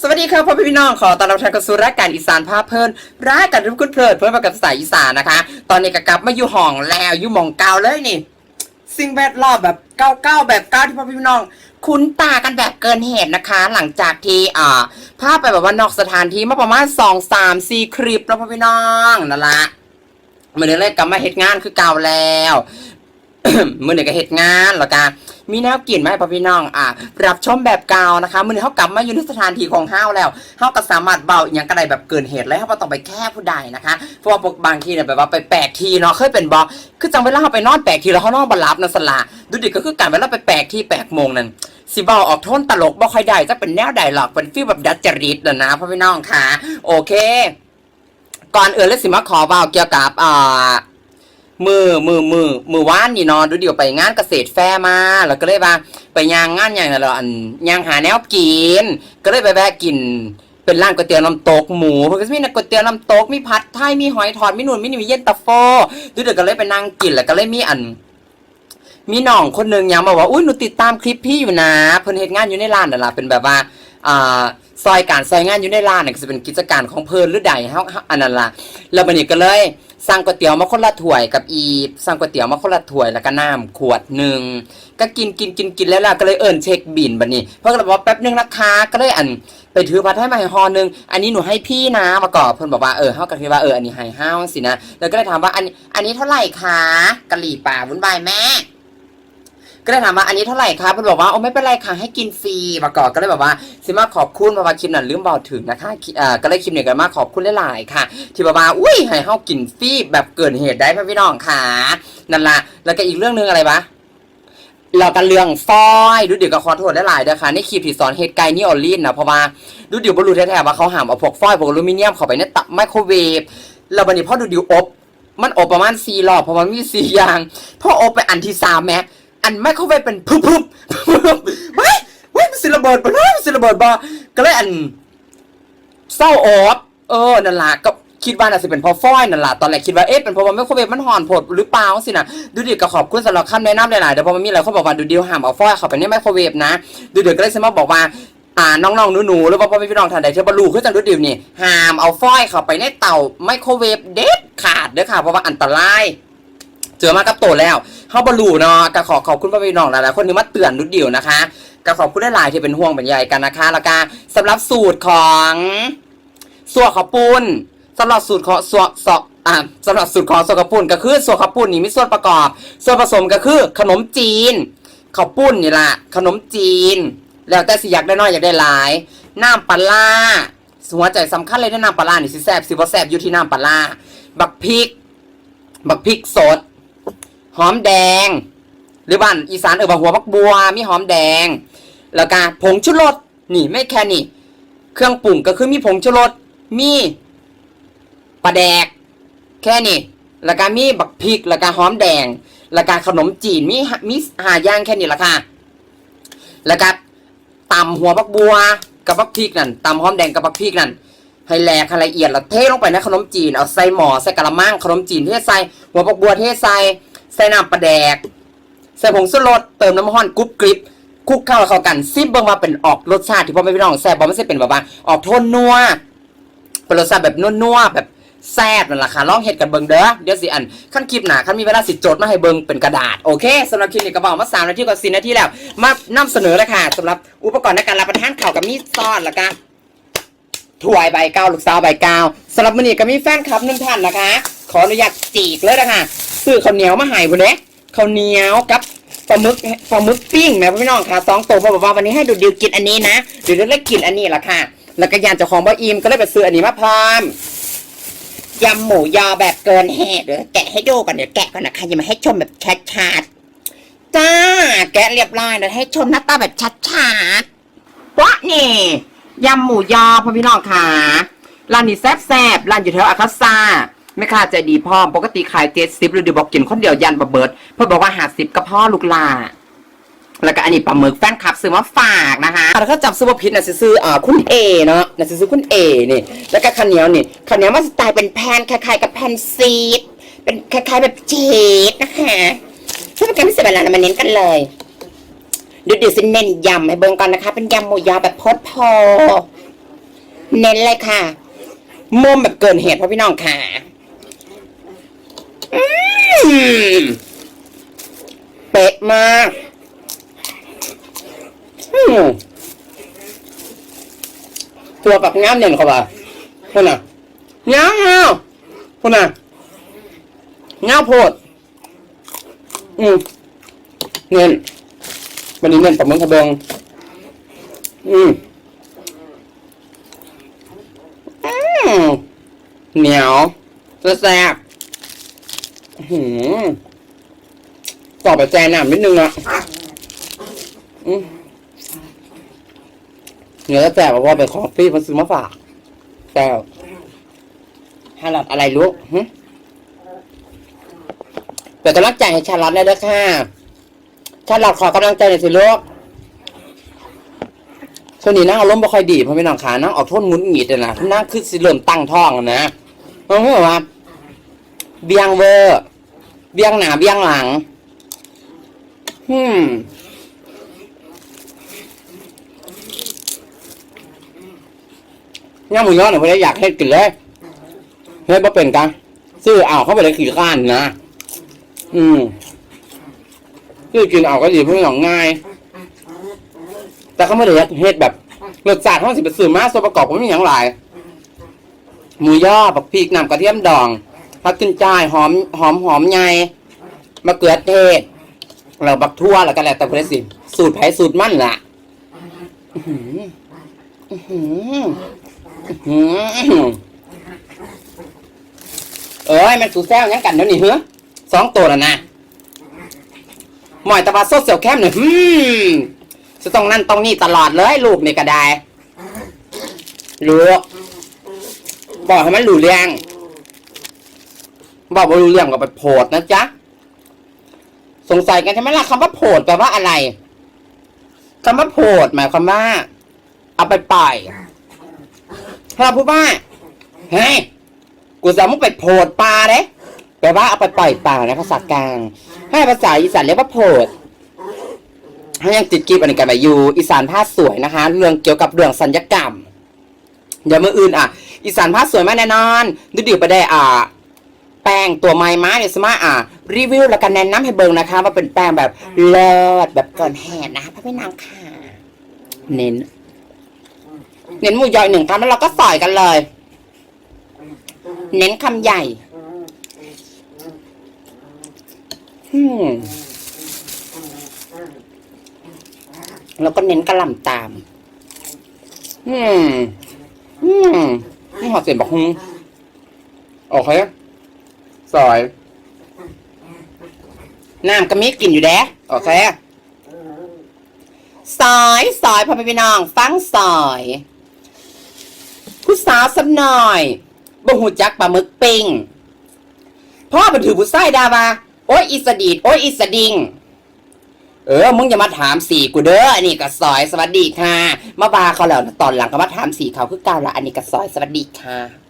สวัสดีครับพ่อพี่น้องขอต้อนรับท่านเข้าสู่รายการอีสานภาพเพลินรายการทุกคนเพลิดเพลินกับภาษาอีสานนะคะ ตอนนี้ก็กลับมาอยู่ห้องแล้วอยู่หมองเก่าเลยนี่ สิ่งแวดล้อมแบบเก้าๆแบบเก้าที่พ่อพี่น้อง คุ้นตากันแบบเกินเหตุนะคะ หลังจากที่อ่าภาพไปแบบว่านอกสถานที่มาประมาณสองสามสี่คลิปแล้วพ่อพี่น้องนั่นละมื่อเดือนแรกกลับมาเหตุงานคือเก่าแล้ว มือหนึ่งก็เหตุงานแล้วกันมีแนวกินไหมพ่อพี่น้องอะรับชมแบบเก่านะคะมือหนึงเขากลับมาอยู่ในสถานที่ของเฮาแล้วเฮาก็สามารถเบาอย่างกระไดแบบเกินเหตุแล้วเฮาต้องไปแค่ผู้ใดนะคะเพราะว่าบางทีเนี่ยแบบว่าไปแปลกทีเนาะเคยเป็นบอคือจังเวลาเขาไปนอนแปลกทีแล้วเขานอนบหลับนะสละดูดิก็คือการเวลาไปแปลกที่แปลกโมงนั่นสิบาออกโทนตลกบ่ค่อยได้จะเป็นแนวใดหรอกเป็นฟีลแบบดัดจริตนะนะพ่อพี่น้องค่ะ โอเค ก่อนอื่นเลยสิมาขอเบาเกี่ยวกับอ่า มือมือมือมือว่านนี่นอนดูเดี๋ยวไปงานเกษตรแฟร์มา แล้วก็เลยว่าไปยางงานอย่างนั้นแล้วอันยางหาแนวกิน ก็เลยไปแวะกินเป็นร้านก๋วยเตี๋ยวน้ำตกหมูเพราะก็จะมีก๋วยเตี๋ยวน้ำตกมีผัดไทยมีหอยทอดมีนุ่นมีนี่มีเย็นตาโฟดูเดี๋ยวก็เลยไปนั่งกินแล้วก็เลยมีอัน มีน้องคนหนึ่งยังมาว่าอุ้ยหนูติดตามคลิปพี่อยู่นะ เพิ่นเฮ็ดงานอยู่ในร้านนั่นล่ะเป็นแบบว่าอ่า ซอยการซอยงานอยู่ในร้านเนี่ยก็จะเป็นกิจการของเพิ่นหรือใดเฮาอันนั้นล่ะแล้วบัดนี้ก็เลยสั่งก๋วยเตี๋ยวมาคนละถ้วยกับอีฟสั่งก๋วยเตี๋ยวมาคนละถ้วยแล้วก็น้ำขวดหนึ่งก็กินกินกินกินแล้วล่ะก็เลยเอิ้นเช็คบินบัดนี้เพิ่นก็เลยบอกแป๊บนึงนะคะก็เลยอันไปถือผัดให้มาให้ห่อหนึงอันนี้หนูให้พี่นะมาก่อนเพิ่นบอกว่าเออเฮาก็คิดว่าเอออันนี้ให้เฮาสินะแล้วก็เลยถามว่าอันนี้อันนี้เท่าไหร่คะกะหรี่ป่าวุ่นวายแม่ ก็เลยถามว่าอันนี้เท่าไหร่ครับเพื่อนบอกว่าโอ้ไม่เป็นไรค่ะให้กินฟรีมาก่อนก็เลยแบบว่าสิมาขอบคุณเพราะว่าคลิปนั้นลืมบอกถึงนะคะอ่าก็เลยคลิปเนี่ยกันมาขอบคุณหลายๆค่ะ ที่แบบว่าอุ้ยให้เฮากินฟรีแบบเกินเหตุได้พ่อพี่น้องค่ะนั่นละแล้วก็อีกเรื่องหนึงอะไรปะเรากันเรื่องฟอยดูเดี๋ยวก็ขอโทษหลายเด้อค่ะในคลิปที่สอนเฮ็ดไก่นี่ออลลินนะเพราะว่าดูเดี๋ยวบรูแท้ๆว่าเขาห้ามเอาพวกฟอยพวกอลูมิเนียมเข้าไปในตับไมโครเวฟแล้วบัดนี้พอดูเดี๋ยวอบมันอบประมาณสี่รอบเพราะมันมีสี่อย่างพออบไปอันที่สามแม้ อันไม่เข้าไปเป็นพึบพึบพึบเฮ้ยเฮ้ยมันสิระเบิดปะเนาะมันสิระเบิดบ่ก็เลยอันเศร้าออบเออนั่นล่ะก็คิดว่าน่าจะเป็นเพราะฟอยนั่นแหละตอนแรกคิดว่าเอ๊ะเป็นเพราะว่าไมโครเวฟมันห่อนผดหรือเปล่าสินะดูดิก็ขอบคุณสำหรับคำแนะนำหลายๆเดี๋ยวพอมันมีอะไรเขาบอกว่าดูดิวห้ามเอาฟอยเข้าไปในไมโครเวฟนะ ดูเดียวก็เลยสมาบอกว่าอ่าน้องๆหนูๆหรือว่าพ่อแม่พี่น้องท่านใดที่บรรลุคือจังดูดิวนี่ห้ามเอาฟอยเข้าไปในเตาไมโครเวฟเด็ดขาดเด้อค่ะเพราะว่าอันตราย เจอมากับตัวแล้วเขาบลุเนาะก็ขอขอบคุณพ่อแม่พี่น้องหลายๆคนที่มาเตือนดูดิวนะคะก็ขอบคุณหลายๆที่เป็นห่วงเป็นใยกันนะคะ แล้วก็สำหรับสูตรของสัวข้าวปุ้นสำหรับสูตรของสัวสออ่าสำหรับสูตรของสัวข้าวปุ้นก็คือสัวข้าวปุ้นนี่มีส่วนประกอบ ส่วนผสมก็คือขนมจีนข้าวปุ้นนี่แหละขนมจีน แล้วแต่สิอยากได้น้อยอยากได้หลายน้ำปลาหัวใจสำคัญเลยนะน้ำปลานี่สิแซบสิบ่แซบอยู่ที่น้ำปลาร้าบักพริก บักพริกสด หอมแดง หรือบ้านอีสานเออบักหัวบักบัว มีหอมแดง แล้วก็ผงชูรสนี่ไม่แค่นี่ เครื่องปรุงก็คือมีผงชูรสมีปลาแดก แค่นี้แล้วก็มีบักพริกแล้วก็หอมแดง แล้วก็ขนมจีนมีมีหาย่างแค่นี้ละค่ะ แล้วก็ตำหัวบักบัวกับบักพริกนั่นตำหอมแดงกับบักพริกนั่นให้แหลกให้ละเอียดแล้วเทลงไปในขนมจีนเอาใส่หม้อใส่กะละมังขนมจีนเทใส่หัวบักบัวเทใส่ ใส่น้ำปลาแดก ใส่ผงชูรสเติมน้ำมันกรุ๊บกริบคลุกเข้าเข้ากันซิบเบิ่งมาเป็นออกรสชาติที่พ่อแม่พี่น้องแซ่บบ่ไม่ใช่เป็นแบบว่าออกโทนนัวเป็นรสชาติแบบนัวๆแบบแซ่บนั่นแหละค่ะลองเฮ็ดกันเบิ่งเด้อเดี๋ยวสิอันขั้นคลิปหนาขั้นมีเวลาสิโจทย์มาให้เบิ่งเป็นกระดาษโอเคสำหรับคลิปนี้ก็บอกมา3นาทีกว่า4นาทีแล้ว มานำเสนอเลยค่ะสำหรับอุปกรณ์ในการรับประทานข้าวกับมีดซอสแล้วก็ถ้วยใบเก้าลูกสาวใบเก้าสำหรับมื้อนี้ก็มีแฟนคลับหนึ่งท่านนะคะ ขออนุญาตจีกเลยนะคะ ซื้อข้าวเหนียวมาให้พุ่นเด้ข้าวเหนียวกับปลาหมึกปลาหมึกปิ้งแม่พี่น้องค่ะสองตัวเพอบอกว่าวันนี้ให้ดูดิวกินอันนี้นะดูดิวได้กินอันนี้ละค่ะ แล้วก็ยานเจ้าของบ่อิมก็เลยไปซื้ออันนี้มาพร้อมยำหมูยอแบบเกินเหตุเดี๋ยวแกะให้ดูก่อนเดี๋ยวแกะก่อนนะคะอย่ามาให้ชมแบบชัดๆจ้า แกะเรียบร้อยเดี๋ยวให้ชมหน้าตาแบบชัดๆวะนี่ยำหมูยอพ่อพี่น้องค่ะร้านนี้แซ่บๆร้านอยู่แถวอาคาซา ไม่ค่าใจดีพร้อปกติขายเจ็ดสิบหรือเดี๋ยวบอกกินคนเดียวยันบะเบิดพ่อบอกว่าหาสิบกับพ่อลูกลาแล้วก็อันนี้ปลาหมึกแฟนคลับซื้อมาฝากนะคะแล้วก็จับซื้อมาพิษนะซื้ออ่าคุณเอเนาะนะซื้อคุณเอนี่แล้วก็ข้าวเหนียวนี่ข้าวเหนียวมันสไตล์เป็นแผ่นคล้ายๆกับแผ่นซีด เป็นคล้ายๆแบบเจดนะคะช่วยเป็นการพิเศษเวลานมาเน้นกันเลยเดี๋ยวเดี๋ยวสิเน้นยำให้เบิ่งก่อนนะคะ เป็นยำหมูยอแบบพดพอ เน้นเลยค่ะมุมแบบเกินเหตุพ่อพี่น้องค่ะ เป๊ะมาตัวกับงามเด่นเขาบ่าคนน่ะงามงาคนน่ะงามโพด อืมเงินวันนี้เงินปลาหมึกกระเบงอืมอืมเหนียวแซ่บ หืมต่อไปแจน้ำนิดนึงอะอืมเนื้อแซ่บเพราะว่าเป็นของฟรีมันซื้อมาฝากแซ่ฮาลัดอะไรลูกเป็นกำลังใจให้ชาลอตได้ด้วยค่ะชาลอตขอกำลังใจหน่อยสิลูกช่วงนี้นั่งอารมณ์ไม่ค่อยดีเพราะไม่นองขานั่งออกโทษงุนหงิดเลยนะนั่งคือสิเริ่มตั้งท้องอะนะเพราะว่า เบียงเวอร์เบียงหนาเบียงหลังฮึมย่างหมูยอหนูไม่ได้อยากให้กินเลยเฮ้ยบ่เป็นกันซื้อเอาเข้าไปเลยขี่ข้านนะ อืมซื้อกินเอาก็ดีเพื่อหนองง่าย แต่เขาไม่ได้เฮ็ดแบบรสชาติเขาสิเป็นสื่อมาส่วนประกอบผมมีอย่างหลายหมูย่อผักพริกน้ำกระเทียมดอง ผักขึ้นจ่ายหอมหอมหอมใหญ่มะเขือเทศแล้วบักทั่วแล้วก็แล้วแต่คนสิสูตรไผสูตรมั่นล่ะอื้อหืออื้อหืออื้อหือเอ้ยมันสูแซวยังกันเดี๋ยวนี้เฮ้อสองตัวแล้วนะหมอยตะบาโซดเสียวแคมหน่อยฮึมจะต้องนั่นต้องนี่ตลอดเลยลูกนี่ก็ได้ลูกบอกให้มันรู้เรื่อง บอกว่ารู้เรื่องก็ไปโพดนะจ๊ะ สงสัยกันใช่ไหมล่ะคำว่าโพดแปลว่าอะไรคำว่าโพดหมายความว่า เอาไปปล่อยถ้าเราพูดว่าเฮ้ยกูจะมุกไปโพดปลาเด้แปลว่าเอาไปปล่อยปลาในภาษากลางให้ภาษาอีสานเรียกว่าโพดถ้ายังติดกิฟอันนี้กันไปอยู่ อีสานผ้าสวยนะคะ เรื่องเกี่ยวกับเรื่องสัญญกรรมเดี๋ยวมื่ออื่นอะ อีสานผ้าสวยมากแน่นอนดูดิไปได้อ่า แป้งตัวไม้ม้าเนี่ยสมาอะรีวิวแล้วกันแนะนำให้เบิ่งนะคะว่าเป็นแป้งแบบเลิศแบบก่อนแหดนะคะพี่นางค่ะ เน้น เน้นหมูยออีกหนึ่งคำแล้วเราก็ใส่กันเลย เน้นคำใหญ่อืมแล้วก็เน้นกระหล่ำตาม อืม อืมนี่หอเสียนบอกฮุงโอเค ซอย น้ำก็มีกลิ่นอยู่แด้โอเคซอยซอยพ่อพี่น้อง ฟังซอยผู้สาวสักหน่อยบ่หูจักปลาหมึกปิ้งพ่อไปถือผู้ไส้ดาว่าโอ้ยอีสดีดโอ้ยอีสดิงเออ มึงอย่ามาถามสีกูเด้อ อันนี้ก็ซอยสวัสดีค่ะ มาบาเขาแล้วตอนหลังก็มาถามสีเขาคือเก่าละอันนี้ก็ซอยสวัสดีค่ะ